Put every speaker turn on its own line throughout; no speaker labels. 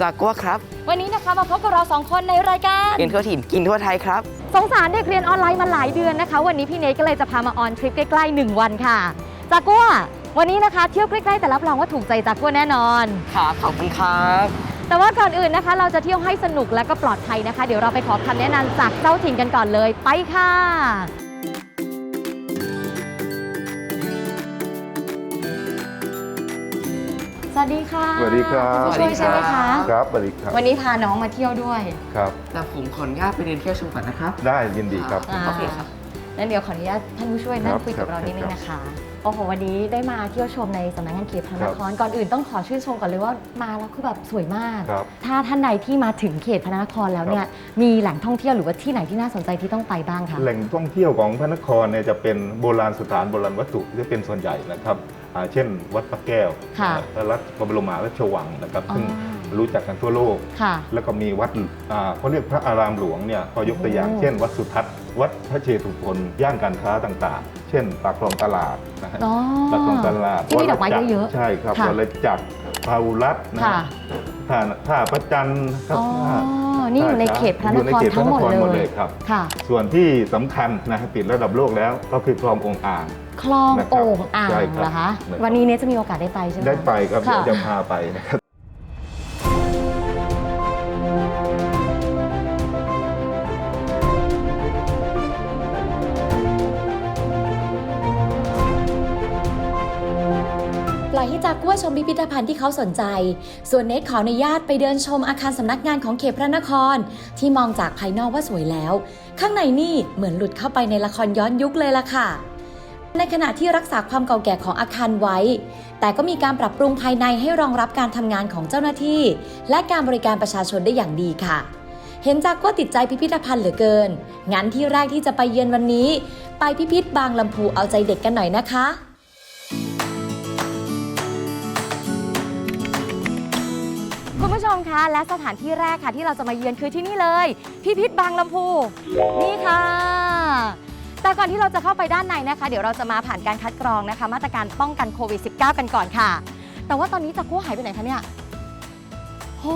จากกัวครับ
วันนี้นะคะมาพบกับเราสองคนในรายการ
กินทั่วถิ่นกินทั่วไทยครับ
สงสารเด็กเรียนออนไลน์มาหลายเดือนนะคะ วันนี้พี่เนสก็เลยจะพามาออนทริปใกล้ๆหนึ่งวันค่ะ จากกัววันนี้นะคะเที่ยวใกล้ๆแต่รับรองว่าถูกใจจากกัวแน่นอน
ครับขอบคุณครับ
แต่ว่าก่อนอื่นนะคะ เราจะเที่ยวให้สนุกและก็ปลอดภัยนะคะ เดี๋ยวเราไปขอคำแนะนำจากเจ้าถิ่นกันก่อนเลย ไปค่ะ วัสดีค่ะ
สวัสดีครับ
ผู้ช่วยใช่ไหมคะ
ครับสวัสดีครับ
วันนี้พาน้องมาเที่ยวด้วย
ครับ
แต่ผมขออนุญาตไปเดินเที่ยวชมก่อนนะครับ
ได้ยินดีครับ
อ่า
โอเคครับ
งั้นเดี๋ยวขออนุญาตท่านผู้ช่วยนั่
ค
ง
รับ
คุยกับเรา
ครับ
นิดนึง
ครับ
นะคะโอ้โหวันนี้ได้มาเที่ยวชมในสำนักงานเขตพระน
ครับ
ครก่อนอื่นต้องขอชื่นชมก่อนเลยว่ามาแล้วคือแบบสวยมาก
ครับ
ถ้าท่านใดที่มาถึงเขตพระนครแล้วเนี่ยมีแหล่งท่องเที่ยวหรือว่าที่ไหนที่น่าสนใจที่ต้องไปบ้างคะ
แหล่งท่องเที่ยวของพระนครเนี่ยจะเป็นโบราณสถานโบราณวัตถุที่เป็นส่วนใหญ่นะครับอ่า เช่นวัดพระแก้ว
ค่ะ
พระรัชพระบรมมหาราชวังนะครับ
อ๋อ
ซึ่งรู้จักกันทั่วโลก
ค่ะ
แล้วก็มีวัดอ่าเขาเรียกพระอารามหลวงเนี่ยพอยกตัวอย่าง
โอ้
เช่น วัดสุทัศน์วัดพระเชตุพนย่านการค้าต่างๆ เช่นปากคลองตลาดนะฮะ
อ๋อ
ปากคลองตลาด
ที่มีดอกไม้
วัจัร
เยอะ
ใช่ครับ
ค่ะ
วัดจักรพาหุรัตน์นะ
ค่ะ
ฮะท่าท่าพระจันทร์ครับ
อ๋อ
ท่า
นี่อยู่ในเขตพระน
อยู่ใน
คร
เขตพ
ทั้
ระ
ง
น
หมด
ครหมด
เล
เลยยครับ
ค่ะ
ส่วนที่สำคัญนะติดระดับโลกแล้วก็คือคลององอ่าง
คลอง
นะครับ
โอ่งอ่าง
ใช่ครับ
เหรอคะ
นะครับ
วันนี้เนี่ยจะมีโอกาสได้ไปใช่ไหม
ได้ไปครับ
ค่ะ
เดี๋ยวจะพาไปนะครับ
ล่าชมพิพิธภัณฑ์ที่เขาสนใจ ส่วนเนทขออนุญาตไปเดินชมอาคารสำนักงานของเขตพระนคร ที่มองจากภายนอกว่าสวยแล้ว ข้างในนี่เหมือนหลุดเข้าไปในละครย้อนยุคเลยล่ะค่ะ ในขณะที่รักษาความเก่าแก่ของอาคารไว้ แต่ก็มีการปรับปรุงภายในให้รองรับการทำงานของเจ้าหน้าที่ และการบริการประชาชนได้อย่างดีค่ะเห็นจากกัวติดใจพิพิธภัณฑ์เหลือเกิน งั้นที่แรกที่จะไปเยือนวันนี้ ไปพิพิธบางลำพูเอาใจเด็กกันหน่อยนะคะ
มคะและสถานที่แรกค่ะที่เราจะมาเยือนคือที่นี่เลยพิพิธบางลำพูนี่ค่ะ แต่ก่อนที่เราจะเข้าไปด้านในนะคะ เดี๋ยวเราจะมาผ่านการคัดกรองนะคะ มาตรการป้องกันโควิด -19 กันก่อนค่ะ แต่ว่าตอนนี้จะกรกู้หายไปไหนคะเนี่ยโห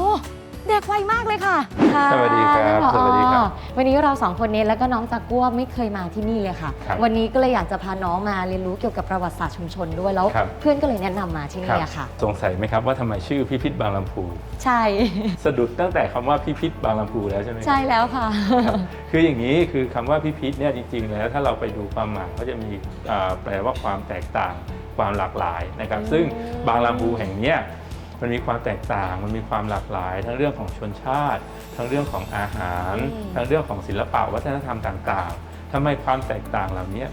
เด็กไวมากเลยค่ะค่ะ
สวัสดีครับ
ท่านผอ
สวัสดีครับ
วันนี้เราสองคนเน้นแล้วก็น้องจักรกู้ไม่เคยมาที่นี่เลยค่ะ
ครับ
วันนี้ก็เลยอยากจะพาน้องมาเรียนรู้เกี่ยวกับประวัติศาสตร์ชุมชนด้วยแล้ว
ครับ
เพื่อนก็เลยแนะนำมาที่นี่อะค่ะ
สงสัยไหมครับว่าทำไมชื่อพิพิธบางลำพู
ใช่
สะดุดตั้งแต่คำว่าพิพิธบางลำพูแล้วใช่ไหมครับ
ใช่แล้วค่ะ
ครับคืออย่างนี้คือคำว่าพิพิธเนี่ยจริงๆแล้วถ้าเราไปดูความหมายก็จะมีอ่าแปลว่าความแตกต่างความหลากหลายนะครับ
อืม
ซึ่งบางลำพูแห่งเนี้ย มันมีความแตกต่าง มันมีความหลากหลาย ทั้งเรื่องของชนชาติ ทั้งเรื่องของอาหารทั้งเรื่องของศิลปะวัฒนธรรมต่างๆทำไมความแตกต่างเหล่านี้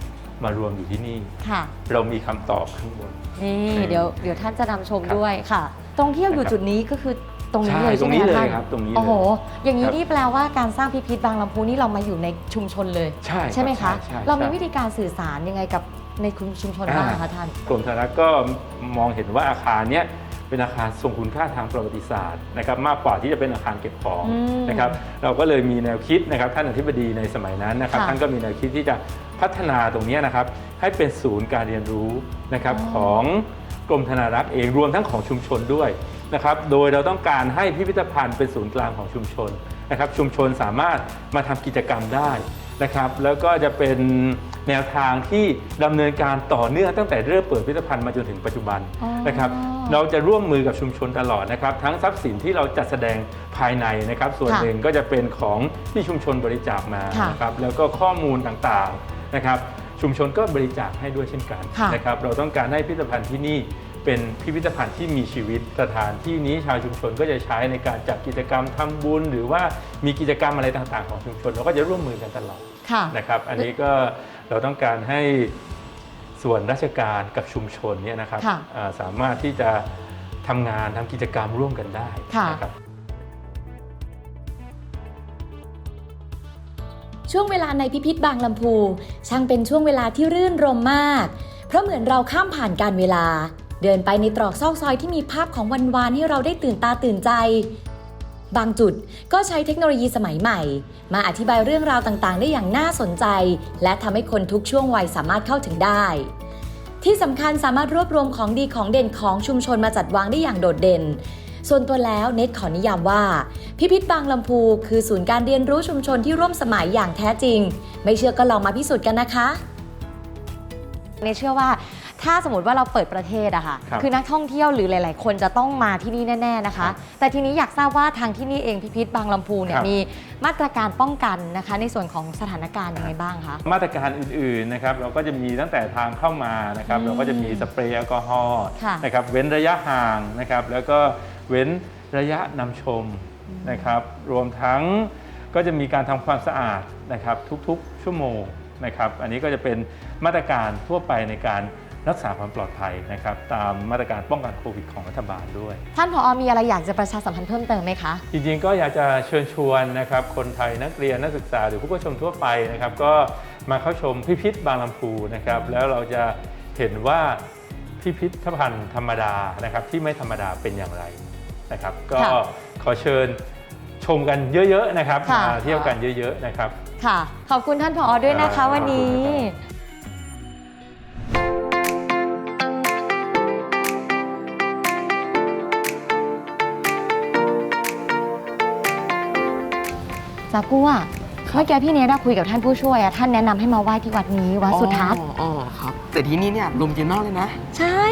มารวมอยู่ที่นี่
ค่ะ
เรามีคำตอบข้างบน
นี่
อืม
เดี๋ยวเดี๋ยวท่านจะนำชม
ครับ
ด้วยค่ะ ตรงที่เราอยู่
นะครับ
จุดนี้ก็คือตรงนี้
ใช่
เลย
ตร
ใช่
ง
ไหม
นี้
คะ
เลย
ท่าน
ครับ ตรงนี้
โอ้โห
เลย
อย่างนี้
ครับ
นี่แปลว่าการสร้างพิพิธบางลำพูนี่เรามาอยู่ในชุมชนเลย
ใช่ครับ
ไหมคะ
ใช่ใช่
เรามี
ใช่
วิธีการสื่อสารยังไงกับในชุมชนบ้างคะท่าน
กรมธนารักษ์ก็มองเห็นว่าอาคารเนี้ย เป็นอาคารทรงคุณค่าทางประวัติศาสตร์นะครับมากกว่าที่จะเป็นอาคารเก็บของ
อืม
นะครับเราก็เลยมีแนวคิดนะครับท่านอธิบดีในสมัยนั้นนะครับ
ค่ะ
ท่านก็มีแนวคิดที่จะพัฒนาตรงเนี้ยนะครับให้เป็นศูนย์การเรียนรู้นะครับ
อ๋อ
ของกรมธนารักษ์เองรวมทั้งของชุมชนด้วยนะครับโดยเราต้องการให้พิพิธภัณฑ์เป็นศูนย์กลางของชุมชนนะครับชุมชนสามารถมาทำกิจกรรมได้ นะครับแล้วก็จะเป็นแนวทางที่ดำเนินการต่อเนื่องตั้งแต่เริ่มเปิดพิพิธภัณฑ์มาจนถึงปัจจุบัน
อ๋อ
นะครับเราจะร่วมมือกับชุมชนตลอดนะครับทั้งทรัพย์สินที่เราจัดแสดงภายในนะครับ ส่วน
ค่ะ
หนึ่งก็จะเป็นของที่ชุมชนบริจาคมา
ค่ะ
นะครับแล้วก็ข้อมูลต่างๆนะครับ ชุมชนก็บริจาคให้ด้วยเช่นกัน
ค่ะ
นะครับเราต้องการให้พิพิธภัณฑ์ที่นี่เป็นพิพิธภัณฑ์ที่มีชีวิตสถานที่นี้ชาวชุมชนก็จะใช้ในการจัดกิจกรรมทำบุญ หรือว่ามีกิจกรรมอะไรต่างๆ ของชุมชน เราก็จะร่วมมือกันตลอด
ค่ะ
นะครับ อันนี้ก็เราต้องการให้ ส่วนราชการกับชุมชนเนี่ยนะครับ
ค่ะ
อ่าสามารถที่จะทำงานทำกิจกรรมร่วมกันได้
ค่ะ
นะครับ
ช่วงเวลาในพิพิธบางลำพู ช่างเป็นช่วงเวลาที่รื่นรมมาก เพราะเหมือนเราข้ามผ่านการเวลา เดินไปในตรอกซอกซอยที่มีภาพของวันวานให้เราได้ตื่นตาตื่นใจ บางจุดก็ใช้เทคโนโลยีสมัยใหม่ มาอธิบายเรื่องราวต่างๆ ได้อย่างน่าสนใจ และทำให้คนทุกช่วงวัยสามารถเข้าถึงได้ ที่สำคัญสามารถรวบรวมของดีของเด่นของชุมชนมาจัดวางได้อย่างโดดเด่น ส่วนตัวแล้วเน็ตขอนิยามว่า พิพิธบางลำพูคือศูนย์การเรียนรู้ชุมชนที่ร่วมสมัยอย่างแท้จริง ไม่เชื่อก็ลองมาพิสูจน์กันนะคะ
เนเชื่อว่า ถ้าสมมติว่าเราเปิดประเทศอะค่ะ
ครับ
อนักท่องเที่ยวหรือหลาย ๆ คนจะต้องมาที่นี่แน่ ๆ นะคะ แต่ทีนี้อยากทราบว่าทางที่นี่เองพิพิธบางลำพูเนี่
ค
ย
รับ
มีมาตรการป้องกันนะคะ ในส่วนของสถานการณ์ยังไงบ้างคะ
มาตรการอื่นๆนะครับเราก็จะมีตั้งแต่ทางเข้ามานะครับ
อืม
เราก็จะมีสเปรย์แอลกอฮอล์
ค่ะ
นะครับเว้นระยะห่างนะครับแล้วก็เว้นระยะนำชมนะครับรวมทั้งก็จะมีการทำความสะอาดนะครับทุกๆชั่วโมงนะครับอันนี้ก็จะเป็นมาตรการทั่วไปในการ รักษาความปลอดภัยนะครับตามมาตรการป้องกันโควิดของรัฐบาลด้วย
ท่านผอมีอะไรอยากจะประชาสัมพันธ์เพิ่มเติมไหมคะ
จริงๆ ก็อยากจะเชิญชวนนะครับคนไทยนักเรียนนักศึกษาหรือผู้เข้าชมทั่วไปนะครับก็มาเข้าชมพิพิธบางลำพูนะครับแล้วเราจะเห็นว่าพิพิธภัณฑ์ธรรมดานะครับที่ไม่ธรรมดาเป็นอย่างไรนะครับก็
ค่ะ
ขอเชิญชมกันเยอะๆนะครับ
ค่ะ
มาเที่ยวกันเยอะๆนะครับ
ค่ะ ขอบคุณท่านผอด้วยนะ
ครั
คะ
บ
วันนี้ จากัวเมื่อกี้พี่เนทอะคุยกับท่านผู้ช่วยอะท่านแนะนำให้มาไหว้ที่วัดนี้วัดสุทัศน์
อ๋ออ๋อครับ แต่ที่นี่เนี่ยลมเย็นมากเลยนะ
ใช่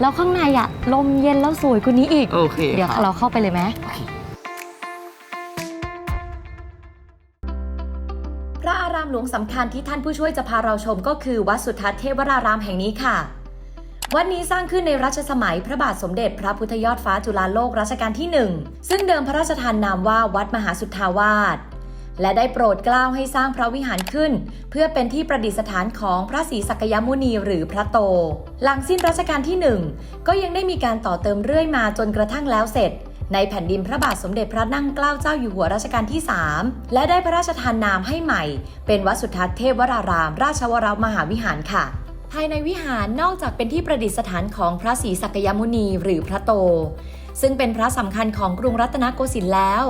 แล้วข้างในอะลมเย็นแล้วสวยกว่านี้อีก
โอเค
เดี๋ยว
ครับ
เราเข้าไปเลยไหม
พระอารามหลวงสำคัญที่ท่านผู้ช่วยจะพาเราชมก็คือ วัดสุทัศน์เทวรารามแห่งนี้ค่ะ วัดนี้สร้างขึ้นในรัชสมัยพระบาทสมเด็จพระพุทธยอดฟ้าจุฬาโลกรัชกาลที่หนึ่งซึ่งเดิมพระราชทานนามว่าวัดมหาสุทธาวาส และได้โปรดเกล้าให้สร้างพระวิหารขึ้น เพื่อเป็นที่ประดิษฐานของพระศรีสักยมุนีหรือพระโต หลังสิ้นรัชกาลที่หนึ่งก็ยังได้มีการต่อเติมเรื่อยมาจนกระทั่งแล้วเสร็จ ในแผ่นดินพระบาทสมเด็จพระนั่งเกล้าเจ้าอยู่หัวรัชกาลที่ 3 และได้พระราชทานนามให้ใหม่ เป็นวัดสุทัศน์เทพวราราม ราชวรมหาวิหารค่ะภายในวิหารนอกจากเป็นที่ประดิษฐานของพระศรีสักยมุนีหรือพระโต ซึ่งเป็นพระสำคัญของกรุงรัตนโกสินทร์แล้ว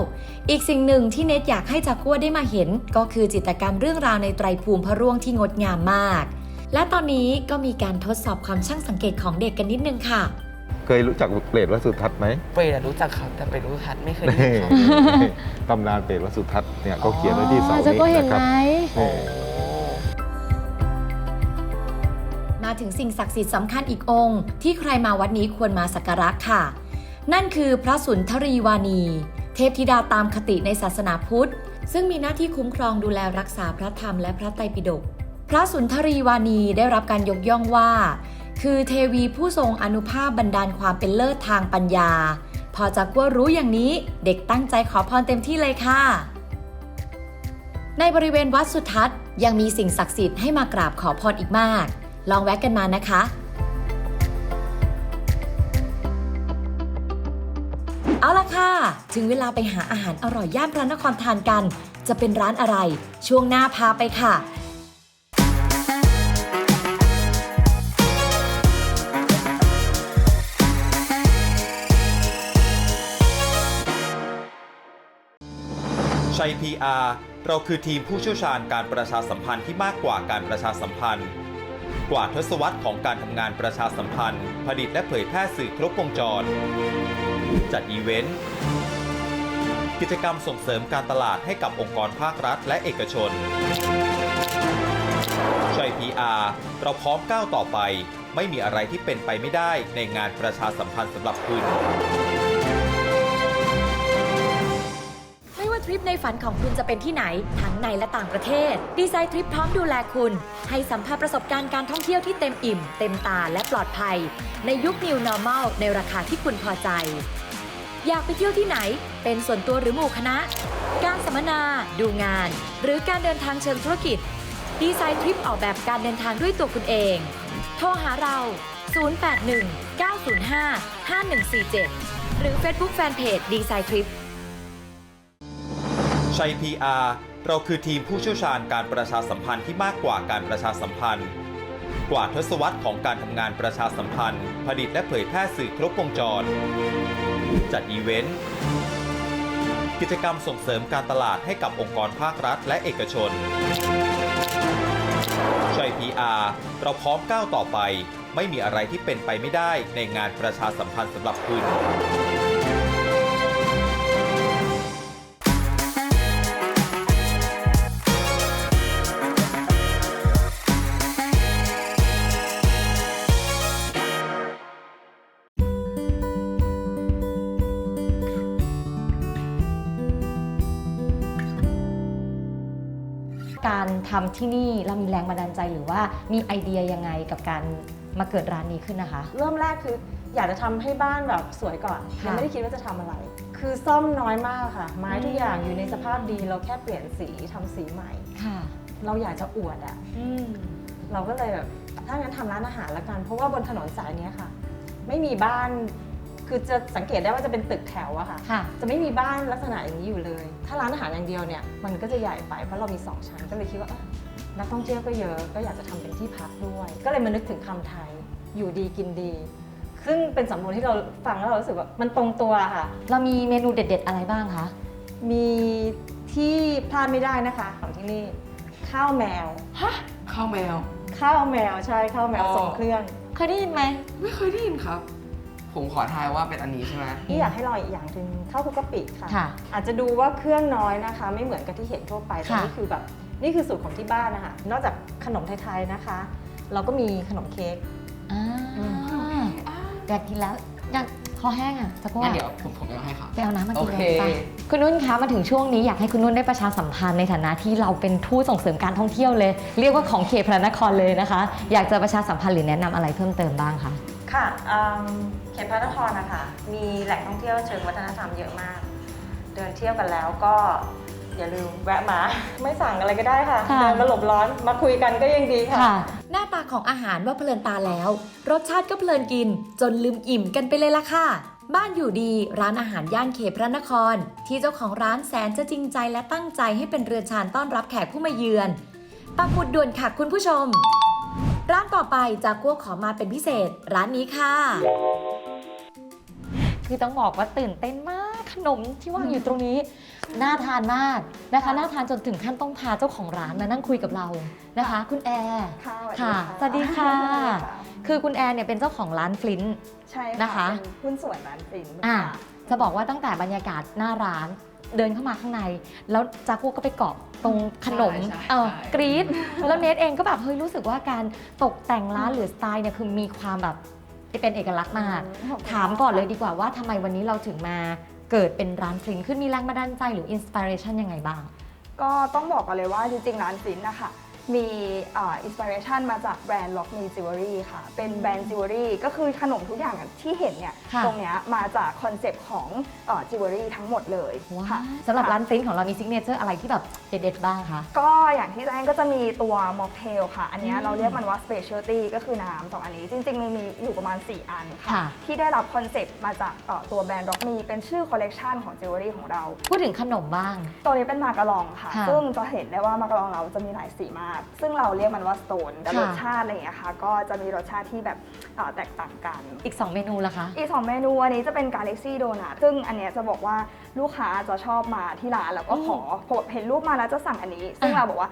อีกสิ่งหนึ่งที่เนตอยากให้จากกัวได้มาเห็น ก็คือจิตรกรรมเรื่องราวในไตรภูมิพระร่วงที่งดงามมาก และตอนนี้ก็มีการทดสอบความช่างสังเกตของเด็กกันนิดนึงค่ะ
เคยรู้จักเปรตวัดสุทัศน์ไหม
เปรตอะรู้จักครับแต่เป็นรู้ทัศน์ไม่เคยได้ยินครับ
ตำนานเปรตวัดสุทัศน์เนี่ยเขาเขียนไว้ที่เสา
จะ
นี้
ก็เห็น
นะครับ
ไหม
โอ้
มาถึงสิ่งศักดิ์สิทธิ์สำคัญอีกองค์ ที่ใครมาวัดนี้ควรมาสักการะค่ะ นั่นคือพระสุนทรีวานี เทพธิดาตามคติในศาสนาพุทธ ซึ่งมีหน้าที่คุ้มครองดูแลรักษาพระธรรมและพระไตรปิฎกพระสุนทรีวานีได้รับการยกย่องว่า คือเทวีผู้ทรงอนุภาพบันดาลความเป็นเลิศทางปัญญา พอจากว่ารู้อย่างนี้เด็กตั้งใจขอพรเต็มที่เลยค่ะ ในบริเวณวัดสุทัศน์ยังมีสิ่งศักดิ์สิทธิ์ให้มากราบขอพรอีกมาก ลองแวะกันมานะคะ เอาละค่ะ ถึงเวลาไปหาอาหารอร่อยย่านพระนครทานกัน จะเป็นร้านอะไร ช่วงหน้าพาไปค่ะ
ชัย PR เราคือทีมผู้เชี่ยวชาญการประชาสัมพันธ์ที่มากกว่าการประชาสัมพันธ์ กว่าทศวรรษของการทำงานประชาสัมพันธ์ ผลิตและเผยแพร่สื่อครบวงจร จัดอีเวนต์ กิจกรรมส่งเสริมการตลาดให้กับองค์กรภาครัฐและเอกชนชัย PR เราพร้อมก้าวต่อไป ไม่มีอะไรที่เป็นไปไม่ได้ในงานประชาสัมพันธ์สำหรับคุณ
ทริปในฝันของคุณจะเป็นที่ไหน ทั้งในและต่างประเทศ ดีไซน์ทริปพร้อมดูแลคุณ ให้สัมผัสประสบการณ์การท่องเที่ยวที่เต็มอิ่ม เต็มตาและปลอดภัย ในยุค New Normal ในราคาที่คุณพอใจ อยากไปเที่ยวที่ไหน เป็นส่วนตัวหรือหมู่คณะ การสัมมนา ดูงาน หรือการเดินทางเชิงธุรกิจ ดีไซน์ทริปออกแบบการเดินทางด้วยตัวคุณเอง โทรหาเรา 081 905 5147 หรือ Facebook Fanpage ดีไซน์ทริป
ชัย PR เราคือทีมผู้เชี่ยวชาญการประชาสัมพันธ์ที่มากกว่าการประชาสัมพันธ์ กว่าทศวรรษของการทำงานประชาสัมพันธ์ ผลิตและเผยแพร่สื่อครบวงจร จัดอีเวนต์ กิจกรรมส่งเสริมการตลาดให้กับองค์กรภาครัฐและเอกชน ชัย PR เราพร้อมก้าวต่อไป ไม่มีอะไรที่เป็นไปไม่ได้ในงานประชาสัมพันธ์สำหรับคุณ
ทำที่นี่เรามีแรงบันดาลใจหรือว่ามีไอเดียยังไงกับการมาเกิดร้านนี้ขึ้นนะคะ
เริ่มแรกคืออยากจะทำให้บ้านแบบสวยก่อน
ค่ะ
ยังไม่ได้คิดว่าจะทำอะไร คือซ่อมน้อยมากค่ะ ไม้ทุกอย่างอยู่ในสภาพดีเราแค่เปลี่ยนสีทำสีใหม่
ค่ะ
เราอยากจะอวดอะ่ะเราก็เลยแบบถ้างั้นทำร้านอาหารละกัน เพราะว่าบนถนนสายเนี้ยค่ะ ไม่มีบ้าน คือจะสังเกตได้ว่าจะเป็นตึกแถวอะค่ะ
ค่ะ
จะไม่มีบ้านลักษณะอย่างนี้อยู่เลย ถ้าร้านอาหารอย่างเดียวเนี่ย มันก็จะใหญ่ไปเพราะเรามี 2 ชั้นก็เลยคิดว่าเอ้อ นักท่องเที่ยวก็เยอะก็อยากจะทำเป็นที่พักด้วย ก็เลยมานึกถึงคำไทยอยู่ดีกินดี ซึ่งเป็นสำนวนที่เราฟังแล้วเรารู้สึกว่ามันตรงตัวค่ะ
เรามีเมนูเด็ด ๆ อะไรบ้างคะ
มีที่พลาดไม่ได้นะคะ ของที่นี่ข้าวแมว
ข้าวแมว
ข้าวแมวใช่ข้าวแมว
อ๋อ
ส่งเครื่อง
เคยได้ยินไหม
ไม่เคยได้ยินครับ ผมขอทายว่าเป็นอันนี้ใช่ไหม
ที่อยากให้ลองอีกอย่างหนึ่งข้าวคลุกกะปิค่ะ
ค่ะ
อาจจะดูว่าเครื่องน้อยนะคะ ไม่เหมือนกับที่เห็นทั่วไปแต่
ค่ะ
นี่คือแบบ นี่คือสูตรของที่บ้านนะคะ นอกจากขนมไทยๆนะคะ เราก็มีขนมเค้ก
อ่า
อืม
อยากกินแล้วอยากคอแห้งอะจะก็
งั้นเดี๋ยวผมผมจะให้ครับ
ไปเอาน้ำมากิน
โอ
เล
เค
ยไปคุณนุ่นคะมาถึงช่วงนี้อยากให้คุณนุ่นได้ประชาสัมพันธ์ในฐานะที่เราเป็นทูตส่งเสริมการท่องเที่ยวเลย เรียกว่าของเขตพระนครเลยนะคะ อยากจะประชาสัมพันธ์หรือแนะนำอะไรเพิ่มเติมบ้างคะ
ค่ะอืมเขตพระนครนะคะ มีแหล่งท่องเที่ยวเชิงวัฒนธรรมเยอะมาก เดินเที่ยวกันแล้วก็ อย่าลืมแวะมา ไม่สั่งอะไรก็ได้ค่ะ
ค่ะ
เดินมาหลบร้อนมาคุยกันก็ยังดีค่ะ
ค่ะ
หน้าตาของอาหารว่าเพลินตาแล้ว รสชาติก็เพลินกิน จนลืมอิ่มกันไปเลยล่ะค่ะ บ้านอยู่ดีร้านอาหารย่านเขตพระนคร ที่เจ้าของร้านแสนจะจริงใจและตั้งใจให้เป็นเรือนชานต้อนรับแขกผู้มาเยือนปักหมุดด่วนค่ะคุณผู้ชม ร้านต่อไปจากกัวขอมาเป็นพิเศษ ร้านนี้ค่ะ
คือต้องบอกว่าตื่นเต้นมากขนมที่วางอยู่ตรงนี้ น่าทานมากนะคะ น่าทานจนถึงขั้นต้องพาเจ้าของร้านมานั่งคุยกับเรานะคะ คุณแอร์
ค่ะ
ค่ะสวัสดีค่ะ คือคุณแอร์เนี่ยเป็นเจ้าของร้านฟลินต์
ใช่
นะคะ
เป็นหุ้นส่วนร้านฟิน
อ่า
ค่ะ
จะบอกว่าตั้งแต่บรรยากาศหน้าร้านเดินเข้ามาข้างใน แล้วจากัวก็ไปเกาะตรงขนม
ใช่ใช่
เออ
ใช่
กรี๊ดแล้วเนทเองก็แบบเฮ้ยรู้สึกว่าการตกแต่งร้านหรือสไตล์เนี่ยคือมีความแบบเป็นเอกลักษณ์มาก
อืมขอบคุณ
ถามก่อนเลยดีกว่าว่าทำไมวันนี้เราถึงมา เกิดเป็นร้านฟลินขึ้นมีแรงบันดาลใจหรืออินสปิเรชันยังไงบ้าง
ก็ต้องบอกกันเลยว่าจริงๆร้านฟินนะคะ มีอินสปิเรชันมาจากแบรนด์ล็อกมีจิวเวลรี่ค่ะ เป็นแบรนด์จิวเวลรี่ก็คือขนมทุกอย่างที่เห็นเนี่ย
ค่ะ
ตรงเนี้ยมาจากคอนเซปต์ของจิวเวลรี่ทั้งหมดเลย
ว้า
ค่ะ
วสำหรับ
ค่ะ
ร้านฟลินต์ของเรามีซิกเนเจอร์อะไรที่แบบเด็ดๆบ้างคะ
ก็อย่างที่แจ้งก็จะมีตัวม็อกเทลค่ะ อันเนี้ย
อืม
เราเรียกมันว่า specialty ก็คือน้ำสองอันนี้ จริงๆมันมีอยู่ประมาณ 4 อันค่ะ
ค่ะ
ที่ได้รับคอนเซปต์มาจากเอ่อตัวแบรนด์ล็อกมีเป็นชื่อคอลเลกชันของจิวเวลรี่ของเรา
พูดถึงขนมบ้าง
ตัวนี้เป็นมาการองค่ะ
ค่ะ
ซึ่งจะเห็นได้ว่ามาการองเราจะมีหลายสีมากซึ่งเราเรียกมันว่าสโตนแต่
ค่ะ
รสชาติอะไรอย่างเงี้ยค่ะก็จะมีรสชาติที่แบบเอ่อแตกต่างกัน
อีก 2 เมนูละคะ
อีก 2 เมนูอันนี้จะเป็นกา a ล็กซี่โดนัทซึ่งอันเนี้ยจะบอกว่าลูกค้าจะชอบมาที่ร้านแล้วก็ขอพอเห็นรูปมาแล้วจะสั่งอันนี้ ซึ่ง
อะ
เราบอกว่า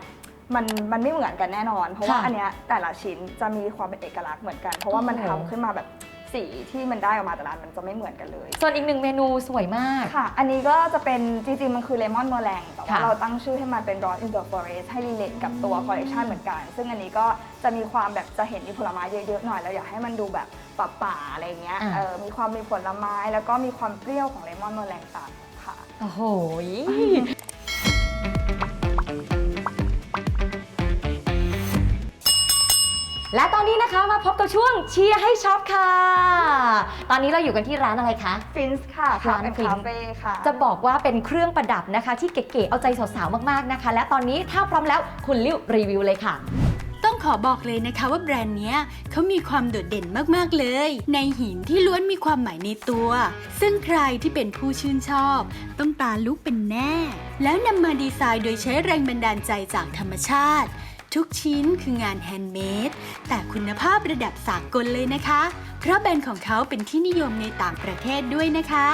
มันมันไม่เหมือนกันแน่นอน เพราะว่า
ค่ะ
อันเนี้ยแต่ละชิ้นจะมีความเป็นเอกลักษณ์เหมือนกัน เพราะว่ามัน
โอ้
ทำ
โห
ขึ้นมาแบบ สีที่มันได้ออกมาแต่ละอันมันจะไม่เหมือนกันเลย
ส่วนอีกหนึ่งเมนูสวยมาก
ค่ะ อันนี้ก็จะเป็นจริงๆมันคือเลมอนเมอแรงแต่ว่า
ค่ะ
เราตั้งชื่อให้มันเป็น Rot in the Forest ให้รีเลทกับตัวคอลเลกชันเหมือนกัน ซึ่งอันนี้ก็จะมีความแบบจะเห็นมีผลไม้เยอะๆหน่อย แล้วอยากให้มันดูแบบป่าๆอะไรเงี้ย
อ่า
เออ มีความมีผลไม้แล้วก็มีความเปรี้ยวของเลมอนเมอแรงตัดค่ะ
โอ้โห และตอนนี้นะคะมาพบกับช่วงเชียร์ให้ช็อปค่ะ ตอนนี้เราอยู่กันที่ร้านอะไรคะ
ฟินส์ค่ะ
ร้าน
เป็น
Fins
คาเฟ่ค่ะ
จะบอกว่าเป็นเครื่องประดับนะคะ ที่เก๋ๆเอาใจสาวๆมากๆนะคะ และตอนนี้ถ้าพร้อมแล้วคุณลิวรีวิวเลยค่ะ
ต้องขอบอกเลยนะคะว่าแบรนด์เนี้ยเขามีความโดดเด่นมากๆเลย ในหินที่ล้วนมีความหมายในตัว ซึ่งใครที่เป็นผู้ชื่นชอบ ต้องตาลุกเป็นแน่ แล้วนำมาดีไซน์โดยใช้แรงบันดาลใจจากธรรมชาติ ทุกชิ้นคืองานแฮนด์เมดแต่คุณภาพระดับสากลเลยนะคะ เพราะแบรนด์ของเขาเป็นที่นิยมในต่างประเทศด้วยนะคะ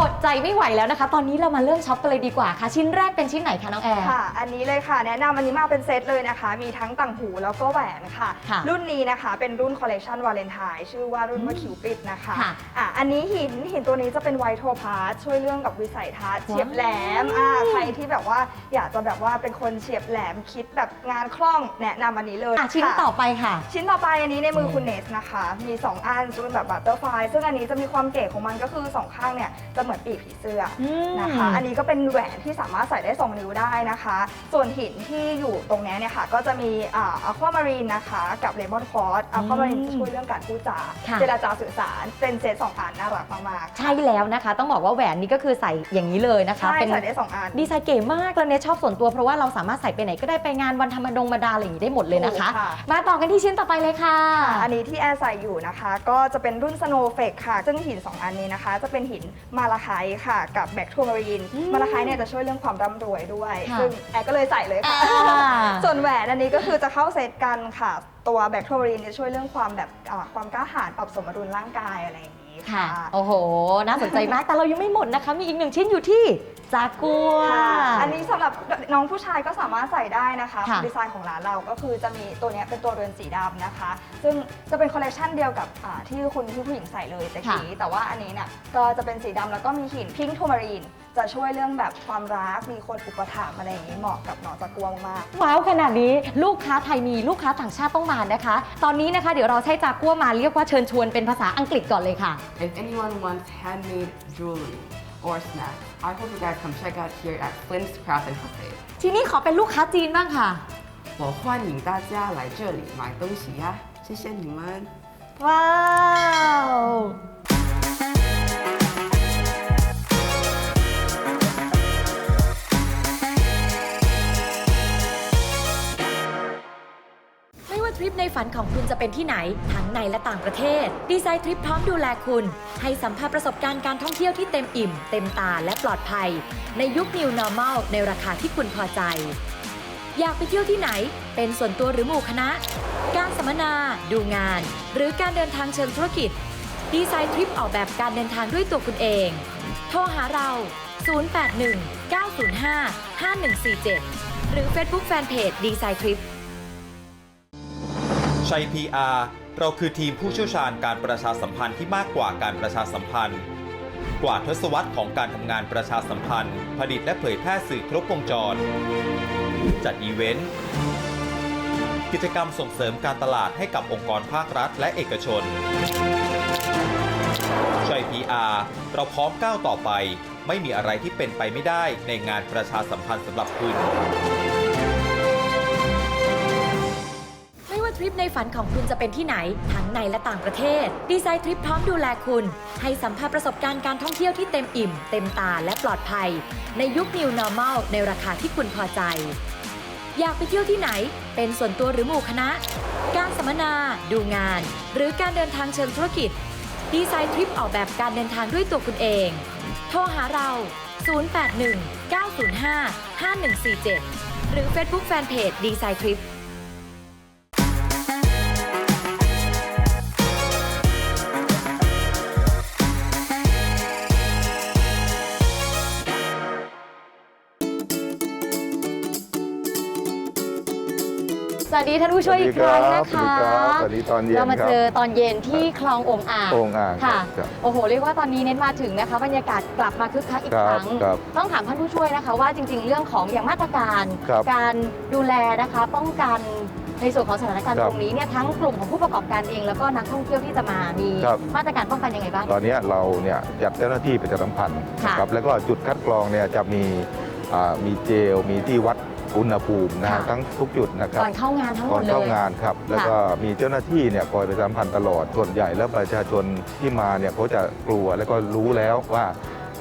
อดใจไม่ไหวแล้วนะคะ ตอนนี้เรามาเริ่มช็อปกันเลยดีกว่าค่ะ ชิ้นแรกเป็นชิ้นไหนคะน้องแอร์
ค่ะ อันนี้เลยค่ะแนะนำอันนี้มาเป็นเซตเลยนะคะ มีทั้งต่างหูแล้วก็แหวนค่ะ
ค่ะ
รุ่นนี้นะคะเป็นรุ่นคอลเลกชันวาเลนไทน์ชื่อว่ารุ่นว่าคิวปิดนะคะ
ค่ะ
อะ อันนี้หินหินตัวนี้จะเป็นไวโทพาร์ช่วยเรื่องกับวิสัยทัศน์
ว้าว
เฉียบแหลมอ่าใครที่แบบว่าอยากจะแบบว่าเป็นคนเฉียบแหลมคิดแบบงานคล่องแนะนำอันนี้เลย
อะชิ้น
ค่ะ
ต่อไปค่ะ
ชิ้นต่อไปอันนี้ในมือคุณเนสนะคะ มี 2 อันจะเป็นแบบบัตเตอร์ไฟซึ่งอันนี้จะมีความเก๋ของมันก็คือ 2 ข้างเนี่ยจะเหมือนปีกผีเสื้ออ
ม
นะคะ อันนี้ก็เป็นแหวนที่สามารถใส่ได้ 2 นิ้วได้นะคะ ส่วนหินที่อยู่ตรงเนี้ยเนี่ยค่ะ ก็จะมีอ่าอะความารีนนะคะ กับเลมอนคอร์สอะความารีนจะช่วยเรื่องการพูดจา
ค่ะ
เจรจาสื่อสารเป็นเซตสองอันน่ารักมากๆ
ใช่แล้วนะคะ ต้องบอกว่าแหวนนี้ก็คือใส่อย่างนี้เลยนะคะ
ใช่
เป็น
ใส่ได้สองอัน
ดีไซน์เก๋มากแล้วเนี่ยชอบส่วนตัวเพราะว่าเราสามารถใส่ไปไหนก็ได้ไปงานวันธรรมดงมาดาอะไรอย่างนี้ได้หมดเลยนะคะ
ถูกค่ะ
มาต่อกันที่ชิ้นต่อไปเลยค่ะ
อันนี้ที่แอร์ใส่อยู่นะคะ ก็จะเป็นรุ่น Snow f a k e ค่ะ ซึ่งหิน 2 อันนี้นะคะ จะเป็นหินมาลาไคต์ค่ะกับแบคทัวมารีน
อืม
มาลาไคต์เนี่ยจะช่วยเรื่องความร่ำรวยด้วย
ค่ะ
ซึ่งแอร์ก็เลยใส่เลยค่ะ
อ่า
ส่วนแหวนอันนี้ก็คือจะเข้าเซตกันค่ะ ตัวแบคทัวมารีนจะช่วยเรื่องความแบบอ่าความกล้าหาญปรับสมดุลร่างกายอะไรอย่างนี้
ค่ะ
ค่ะ
โอ้โห น่าสนใจมาก แต่เรายังไม่หมดนะคะ มีอีกหนึ่งชิ้นอยู่ที่จากัว
ค่ะอันนี้สำหรับน้องผู้ชายก็สามารถใส่ได้นะคะ
ค่ะ
ดีไซน์ของร้านเราก็คือจะมีตัวเนี้ยเป็นตัวเรือนสีดำนะคะ ซึ่งจะเป็นคอลเลคชันเดียวกับอ่าที่คุณที่ผู้หญิงใส่เลยแต่กี้แต่ว่าอันนี้เนี่ยก็จะเป็นสีดำแล้วก็มีหินพิงค์โทมารีนจะช่วยเรื่องแบบความรักมีคนอุปถัมภ์อะไรอย่างนี้เหมาะกับน้องจากัวมากๆ
ว้าวขนาดนี้ลูกค้าไทยมีลูกค้าต่างชาติต้องมานะคะ ตอนนี้นะคะเดี๋ยวเราใช้จากัวมาเรียกว่าเชิญชวนเป็นภาษาอังกฤษก่อนเลยค่ะ
If anyone wants handmade jewelry or snacks, I hope you guys come check out here at Flynn's Craft and Cafe.
ทีนี้ขอเป็นลูกค้าจีนบ้างค่ะ
我欢迎大家来这里买东西呀、谢谢你们。
ว้าว
ทริปในฝันของคุณจะเป็นที่ไหน ทั้งในและต่างประเทศ ดีไซน์ทริปพร้อมดูแลคุณ ให้สัมผัสประสบการณ์การท่องเที่ยวที่เต็มอิ่ม เต็มตาและปลอดภัย ในยุค New Normal ในราคาที่คุณพอใจ อยากไปเที่ยวที่ไหน เป็นส่วนตัวหรือหมู่คณะ การสัมมนา ดูงาน หรือการเดินทางเชิงธุรกิจ ดีไซน์ทริปออกแบบการเดินทางด้วยตัวคุณเอง โทรหาเรา 081 905 5147 หรือ Facebook Fanpage ดีไซน์ทริป
ชัย PR เราคือทีมผู้เชี่ยวชาญการประชาสัมพันธ์ที่มากกว่าการประชาสัมพันธ์ กว่าทศวรรษของการทำงานประชาสัมพันธ์ ผลิตและเผยแพร่สื่อครบวงจร จัดอีเวนต์ กิจกรรมส่งเสริมการตลาดให้กับองค์กรภาครัฐและเอกชน ชัย PR เราพร้อมก้าวต่อไป ไม่มีอะไรที่เป็นไปไม่ได้ในงานประชาสัมพันธ์สำหรับคุณ
ทริปในฝันของคุณจะเป็นที่ไหน ทั้งในและต่างประเทศ ดีไซน์ทริปพร้อมดูแลคุณ ให้สัมผัสประสบการณ์การท่องเที่ยวที่เต็มอิ่ม เต็มตาและปลอดภัย ในยุค New Normal ในราคาที่คุณพอใจ อยากไปเที่ยวที่ไหน เป็นส่วนตัวหรือหมู่คณะ การสัมมนา ดูงาน หรือการเดินทางเชิงธุรกิจ ดีไซน์ทริปออกแบบการเดินทางด้วยตัวคุณเอง โทรหาเรา 081 905 5147 หรือ Facebook Fanpage ดีไซน์ทริป
สวัสดีท่านผู้ช่วยอีกครั้งนะคะ
สวัสดีตอนเย็น
เรามา
ครั
เจ
บ
อตอนเย็นที่คลององอ่าง
องค์อ่าง
ค่ะ
ครับ
โอ้โหเรียกว่าตอนนี้เน้นมาถึงนะคะ บรรยากาศกลับมาคึกคักอีก
ค
ค
รั
รั้
บ
ง
ครับ
ต้องถามท่านผู้ช่วยนะคะ ว่าจริง ๆ เรื่องของอย่างมาตรการ
ครับ
การดูแลนะคะป้องกันในส่วนของสถานการณ์
ครับ
ตรงนี้เนี่ยทั้งกลุ่มของผู้ประกอบการเองแล้วก็นักท่องเที่ยวที่จะมามี
ครับ
มาตรการป้องกันยังไงบ้าง
ตอนนี้เราเนี่ยจัดเจ้าหน้าที่ประชาสัมพันธ์
ค่ะ
นะครับแล้วก็จุดคัดกรองเนี่ยจะมีอ่ามีเจลมีที่วัด อุณหภูมินะ
ค่ะ
ทั้งทุกจุดนะครับ
ก่อนเข้างานทั้งหม
ก่อ
ด
น
เลย
เข้างานครับ แล้วก็มีเจ้าหน้าที่เนี่ยคอยประชาสัมพันธ์ตลอดส่วนใหญ่แล้วประชาชนที่มาเนี่ยเขาจะกลัวแล้วก็รู้แล้วว่า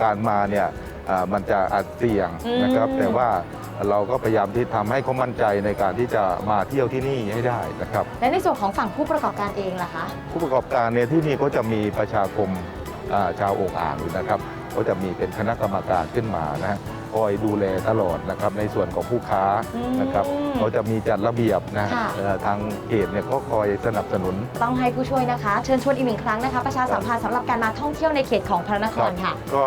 การมาเนี่ยอ่ามันจะอาจเสี่ยงนะครับ
อืม
แต่ว่าเราก็พยายามที่ทำให้เขามั่นใจในการที่จะมาเที่ยวที่นี่ให้ได้นะครับ
และในส่วนของฝั่งผู้ประกอบการเองล่ะคะ
ผู้ประกอบการเนี่ยที่นี่เขาจะมีประชาคมอ่าชาวโองอ่างอยู่นะครับเขาจะมีเป็นคณะกรรมการขึ้นมานะฮะ คอยดูแลตลอดนะครับในส่วนของผู้ค้านะครับ
อืม
เขาจะมีจัดระเบียบนะฮะ
ค่ะ
เอ่อทางเขตเนี่ยก็คอยสนับสนุน
ต้องให้ผู้ช่วยนะคะ เชิญชวนอีกหนึ่งครั้งนะคะ ประชาสัมพันธ์สำหรับการมาท่องเที่ยวในเขตของพระนครค่ะ
ก็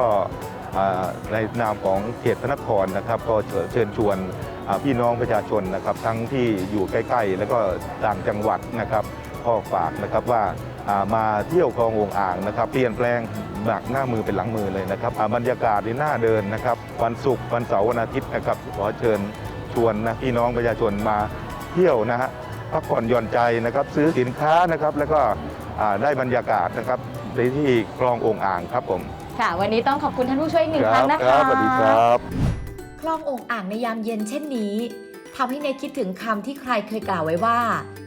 อ่าในนามของเขตพระนครนะครับก็เชิญชวนอ่าพี่น้องประชาชนนะครับ ทั้งที่อยู่ใกล้ ๆ แล้วก็ต่างจังหวัดนะครับก็ฝากนะครับว่าอ่า มาเที่ยวคลององอ่างนะครับเปลี่ยนแปลงจากหน้ามือเป็นหลังมือเลยนะครับอ่าบรรยากาศในหน้าเดินนะครับวันศุกร์วันเสาร์วันอาทิตย์นะครับขอเชิญชวนนะพี่น้องประชาชนมาเที่ยวนะฮะพักผ่อนหย่อนใจนะครับซื้อสินค้านะครับแล้วก็อ่าได้บรรยากาศนะครับในที่คลององอ่างครับผม
ค่ะ วันนี้ต้องขอบคุณท่านผู้ช่วยอีกหนึ่งครั้งนะ
ค
คะ
รับสวัสดีครับ
คลองโองอ่างในยามเย็นเช่นนี้ ทำให้เนคิดถึงคำที่ใครเคยกล่าวไว้ว่า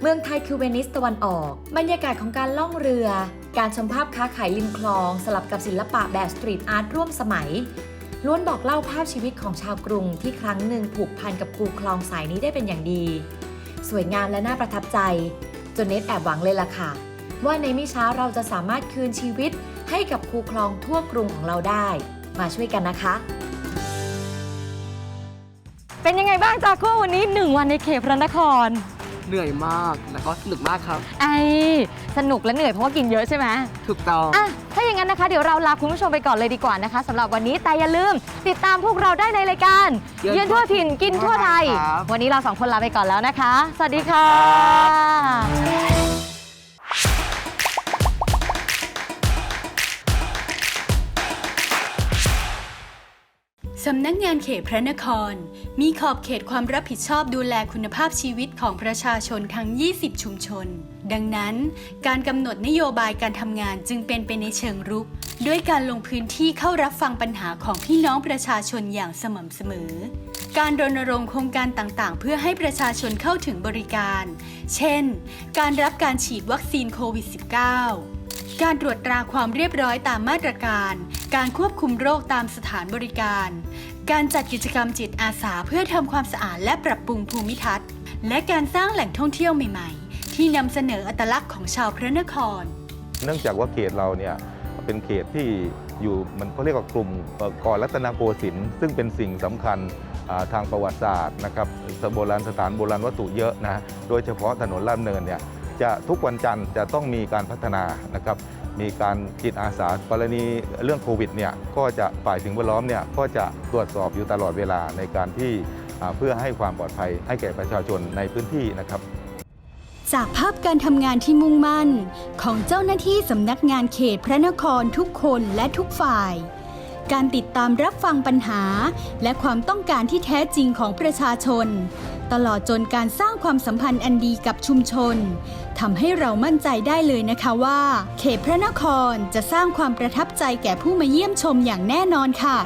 เมืองไทยคือเวนิสตะวันออก บรรยากาศของการล่องเรือ การชมภาพค้าขายริมคลอง สลับกับศิลปะแบบสตรีทอาร์ตร่วมสมัยล้วนบอกเล่าภาพชีวิตของชาวกรุงที่ครั้งหนึ่งผูกพันกับคูคลองสายนี้ได้เป็นอย่างดี สวยงามและน่าประทับใจ จนเนตแอบหวังเลยล่ะค่ะ ว่าในไม่ช้าเราจะสามารถคืนชีวิตให้กับคูคลองทั่วกรุงของเราได้ มาช่วยกันนะคะ
เป็นยังไงบ้างจากคู่วันนี้ 1 วันในเขตพระนคร
เหนื่อยมากแล้วก็สนุกมากครับ
ไอสนุกและเหนื่อยเพราะว่ากินเยอะใช่ไหม
ถูกต้อง
อะถ้าอย่างนั้นนะคะเดี๋ยวเราลาคุณผู้ชมไปก่อนเลยดีกว่านะคะสำหรับวันนี้แต่อย่าลืม ติดตามพวกเราได้ในรายการ
เยื
เยื
อ
อนนทั่วถิ่นกินทั่วไทย
ครับ
วันนี้เราสองคนลาไปก่อนแล้วนะคะ สวัสดีค่ะ
สำนักงานเขตพระนคร มีขอบเขตความรับผิดชอบดูแลคุณภาพชีวิตของประชาชนทั้ง 20 ชุมชน ดังนั้น การกำหนดนโยบายการทำงานจึงเป็นไปในเชิงรุก ด้วยการลงพื้นที่เข้ารับฟังปัญหาของพี่น้องประชาชนอย่างสม่ำเสมอ การรณรงค์โครงการต่างๆ เพื่อให้ประชาชนเข้าถึงบริการ เช่น การรับการฉีดวัคซีนโควิด -19 การตรวจตราความเรียบร้อยตามมาตรการ การควบคุมโรคตามสถานบริการ การจัดกิจกรรมจิตอาสาเพื่อทำความสะอาดและปรับปรุงภูมิทัศน์ และการสร้างแหล่งท่องเที่ยวใหม่ ๆ ที่นำเสนออัตลักษณ์ของชาวพระนคร
เนื่องจากว่าเขตเราเนี่ยเป็นเขตที่อยู่มันเขาเรียกว่ากลุ่มก่อรัตนโกสินทร์ซึ่งเป็นสิ่งสำคัญทางประวัติศาสตร์นะครับโบราณสถานโบราณวัตถุเยอะนะโดยเฉพาะถนนลาดเนินเนี่ย จะทุกวันจันทร์จะต้องมีการพัฒนานะครับมีการจิตอาสากรณีเรื่องโควิดเนี่ยก็จะฝ่ายสิ่งแวดล้อมเนี่ยก็จะตรวจสอบอยู่ตลอดเวลาในการที่เพื่อให้ความปลอดภัยให้แก่ประชาชนในพื้นที่นะครับ
จากภาพการทำงานที่มุ่งมั่น ของเจ้าหน้าที่สำนักงานเขตพระนครทุกคนและทุกฝ่าย การติดตามรับฟังปัญหา และความต้องการที่แท้จริงของประชาชน ตลอดจนการสร้างความสัมพันธ์อันดีกับชุมชนทำให้เรามั่นใจได้เลยนะคะว่า เขตพระนครจะสร้างความประทับใจแก่ผู้มาเยี่ยมชมอย่างแน่นอนค่ะ